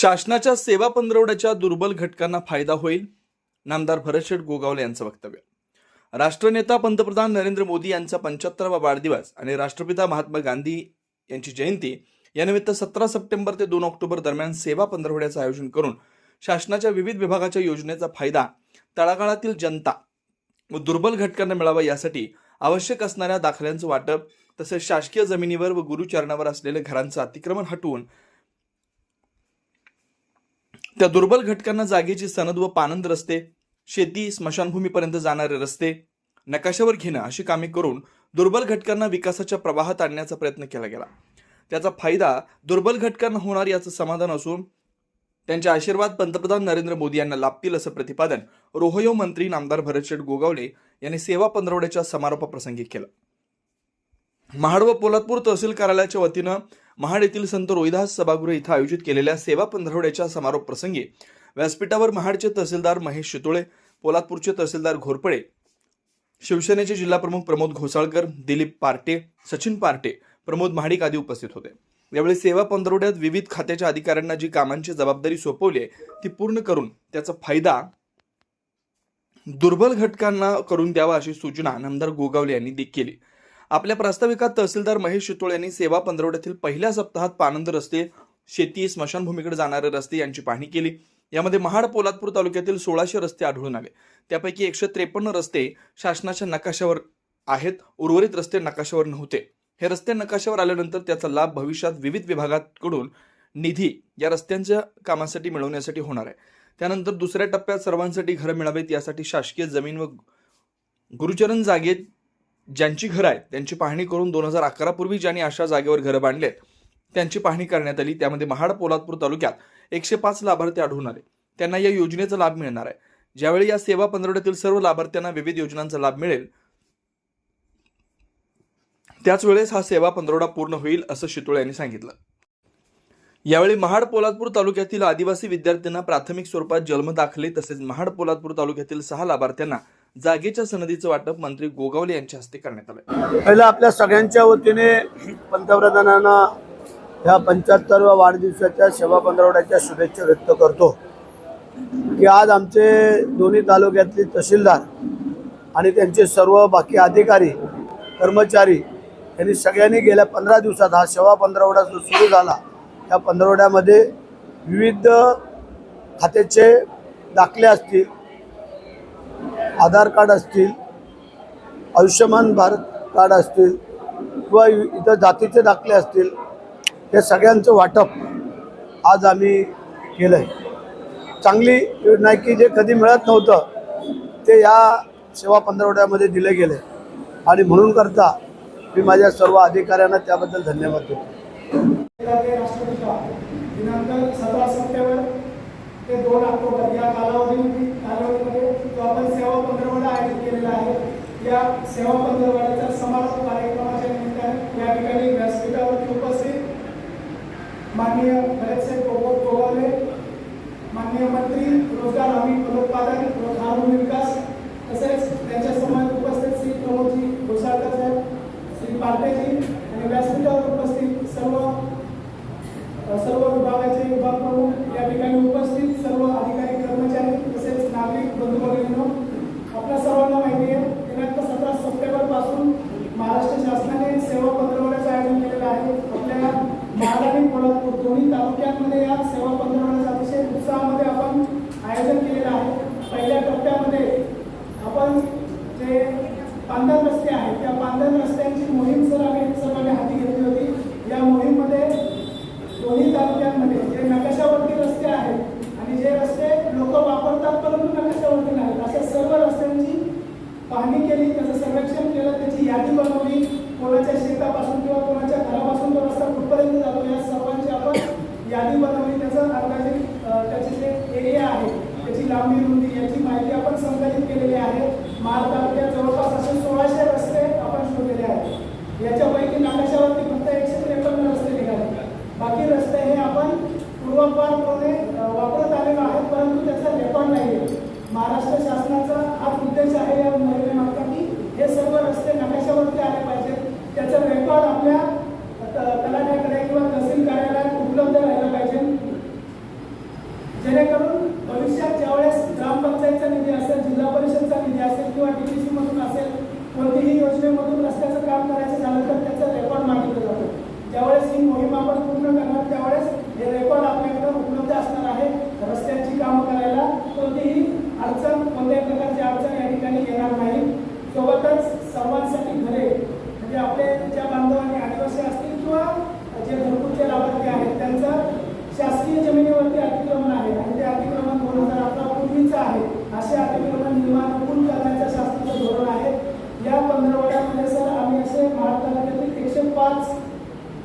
शासनाच्या सेवा पंधरवड्याच्या दुर्बल घटकांना फायदा होईल नामदार भरतशेठ गोगावले यांचं वक्तव्य. राष्ट्रनेता पंतप्रधान नरेंद्र मोदी यांचा पंच्याहत्तरावा वाढदिवस आणि राष्ट्रपिता महात्मा गांधी यांची जयंती यानिमित्त सतरा सप्टेंबर ते दोन ऑक्टोबर दरम्यान सेवा पंधरवड्याचं आयोजन करून शासनाच्या विविध विभागाच्या योजनेचा फायदा तळागाळातील जनता व दुर्बल घटकांना मिळावा यासाठी आवश्यक असणाऱ्या दाखल्यांचं वाटप तसेच शासकीय जमिनीवर व गुरुचरणावर असलेल्या घरांचं अतिक्रमण हटवून त्या दुर्बल घटकांना जागेची सनद व पानंद रस्ते शेती स्मशानभूमीपर्यंत जाणारे रस्ते नकाशावर घेणं अशी कामे करून दुर्बल घटकांना विकासाच्या प्रवाहात आणण्याचा प्रयत्न केला गेला. त्याचा फायदा दुर्बल घटकांना होणार याचं समाधान असून त्यांचे आशीर्वाद पंतप्रधान नरेंद्र मोदी यांना लाभतील असं प्रतिपादन रोहयो मंत्री नामदार भरतशेठ गोगावले यांनी सेवा पंधरवड्याच्या समारोपाप्रसंगी केलं. महाड व पोलादपूर तहसील कार्यालयाच्या वतीनं महाड येथील संत रोहिदास सभागृह इथं आयोजित केलेल्या सेवा पंधरवड्याच्या समारोप प्रसंगी व्यासपीठावर महाडचे तहसीलदार महेश शितोळे पोलादपूरचे तहसीलदार घोरपडे शिवसेनेचे जिल्हाप्रमुख प्रमोद घोसाळकर दिलीप पार्टे सचिन पार्टे प्रमोद महाडिक आदी उपस्थित होते. यावेळी सेवा पंधरवड्यात विविध खात्याच्या अधिकाऱ्यांना जी कामांची जबाबदारी सोपवली आहे ती पूर्ण करून त्याचा फायदा दुर्बल घटकांना करून द्यावा अशी सूचना नामदार गोगावले यांनी केली. आपल्या प्रास्ताविकात तहसीलदार महेश शितोळ यांनी सेवा पंधरवड्यातील पहिल्या सप्ताहात पानंद रस्ते शेती स्मशानभूमीकडे जाणारे रस्ते यांची पाहणी केली. यामध्ये महाड पोलादपूर तालुक्यातील सोळाशे रस्ते आढळून आले. त्यापैकी एकशे त्रेपन्न रस्ते शासनाच्या नकाशावर आहेत उर्वरित रस्ते नकाशावर नव्हते. हे रस्ते नकाशावर आल्यानंतर त्याचा लाभ भविष्यात विविध विभागाकडून निधी या रस्त्यांच्या कामासाठी मिळवण्यासाठी होणार आहे. त्यानंतर दुसऱ्या टप्प्यात सर्वांसाठी घरं मिळावीत यासाठी शासकीय जमीन व गुरुचरण जागेत ज्यांची घरं आहेत त्यांची पाहणी करून दोन हजार अकरा पूर्वी ज्यांनी अशा जागेवर घरं बांधलेत त्यांची पाहणी करण्यात आली. त्यामध्ये महाड पोलादपूर तालुक्यात एकशे पाच लाभार्थी आढळून आले. त्यांना या योजनेचा लाभ मिळणार आहे. ज्यावेळी या सेवा पंधरवड्यातील सर्व लाभार्थ्यांना विविध योजनांचा लाभ मिळेल त्याच वेळेस हा सेवा पंधरवडा पूर्ण होईल असं शितोळे यांनी सांगितलं. यावेळी महाड पोलादपूर तालुक्यातील आदिवासी विद्यार्थ्यांना प्राथमिक स्वरूपात जन्म दाखले तसेच महाड पोलादपूर तालुक्यातील सहा लाभार्थ्यांना जागेच्या सनदीचं वाटप मंत्री गोगावले यांच्या हस्ते करण्यात आलं. पहिलं आपल्या सगळ्यांच्या वतीने पंतप्रधानांना ह्या पंच्याहत्तरव्या वाढदिवसाच्या सेवा पंधरवड्याच्या शुभेच्छा व्यक्त करतो की आज आमचे दोन्ही तालुक्यातले तहसीलदार आणि त्यांचे सर्व बाकी अधिकारी कर्मचारी यांनी सगळ्यांनी गेल्या पंधरा दिवसात हा सेवा पंधरवडा जो सुरू झाला त्या पंधरवड्यामध्ये विविध खात्याचे दाखले असतील आधार कार्ड असतील आयुष्यमान भारत कार्ड असतील किंवा इतर जातीचे दाखले असतील या सगळ्यांचं वाटप आज आम्ही केलं आहे चांगली योजना आहे की जे कधी मिळत नव्हतं ते या सेवा पंधरवड्यामध्ये दिलं गेलं. आहे आणि म्हणून करता मी माझ्या सर्व अधिकाऱ्यांना त्याबद्दल धन्यवाद देतो ते राष्ट्रपिता दिनांक सतरा सप्टेंबर ते दोन ऑक्टोबर या कालावधी कालावधीमध्ये जो आपण सेवा पंधरवडा आयोजित केलेला आहे या सेवा पंधरवाड्याच्या समारोप कार्यक्रमाच्या निमित्ताने या ठिकाणी व्यासपीठावरती उपस्थित माननीय भरतसेठ गोगो गोगावले माननीय मंत्री रोजगार हमी फलोत्पादन व ग्रामीण विकास तसेच त्यांच्यासमोर उपस्थित श्री प्रमोदजी घोसाळकर साहेब श्री पार्टेजी आणि व्यासपीठावर उपस्थित सर्व सर्व विभागाचे विभाग प्रमुख या ठिकाणी उपस्थित सर्व अधिकारी कर्मचारी तसेच नागरिक बंधू भगिनींनो आपल्या सर्वांना माहिती आहे दिनांक सतरा सप्टेंबरपासून महाराष्ट्र शासनाने सेवा पंधरवड्याचं आयोजन केलेलं आहे आपल्या महाड आणि कोल्हापूर दोन्ही तालुक्यांमध्ये या सेवा पंधरवड्याचं अतिशय उत्साहामध्ये आपण आयोजन केलेलं आहे पहिल्या टप्प्यामध्ये आपण जे बांधण रस्ते आहेत त्या बांधण रस्त्यांची मोहीम सर आम्ही सर्वांनी हाती घेतली होती या मोहीममध्ये दोन्ही तालुक्यांमध्ये जे नकाशावरती रस्ते आहेत आणि जे रस्ते लोक वापरतात परंतु नकाशावरती नाहीत अशा सर्व रस्त्यांची पाहणी केली त्याचं संरक्षण केलं त्याची यादी बनवली कोणाच्या शेतापासून किंवा कोणाच्या घरापासून तो रस्ता कुठपर्यंत जातो या सर्वांची आपण यादी बनवली त्याचं अंदाजित अं, त्याचे जे एरिया आहे त्याची लांबी रुंदी याची माहिती आपण संकलित केलेली आहे महाड तालुक्यात जवळपास असे सोळाशे रस्ते आपण शोधलेले आहेत याच्यापैकी नकाशावरती फक्त एकशे त्रेपन्न रस्ते निघाले बाकी रस्ते हे आपण पूर्वपारपणे अ, वापरत आलेलो आहे परंतु त्याचा रेकॉर्ड नाही आहे महाराष्ट्र शासनाचा हाच उद्देश आहे या मोहिमेमार्फत की हे सर्व रस्ते नकाशावरती आले पाहिजेत त्याचं रेकॉर्ड आपल्या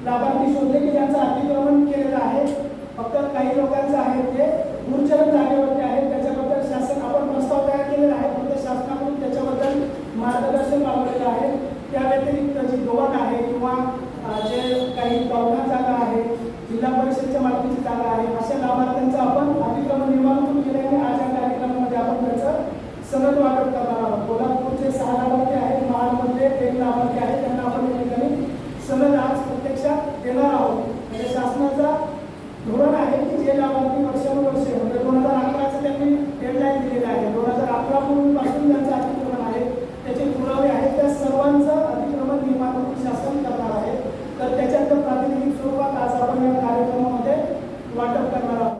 लाभार्थी शोधले की त्यांचं अतिक्रमण केलेलं आहे. फक्त काही लोकांचं आहे ते गुरुचरण जागेवरती आहे. त्याच्याबद्दल शासन आपण प्रस्ताव तयार केलेला आहे. फक्त शासनाकडून त्याच्याबद्दल मार्गदर्शन लावलेलं आहे. त्या व्यतिरिक्त जी दोन आहे किंवा जे काही दवाखाना जागा आहे जिल्हा परिषदच्या मालकीची जागा आहे अशा लाभार्थ्यांचं आपण अतिक्रमण निवारण केल्याने आज या कार्यक्रमामध्ये आपण त्याचं सनद वाटप करणार आहोत. कोल्हापूरचे सहा लाभार्थी आहेत. महाडमधले एक लाभार्थी आहेत त्यांना आपण या ठिकाणी सनद शिक्षा देणार आहोत. म्हणजे शासनाचा धोरण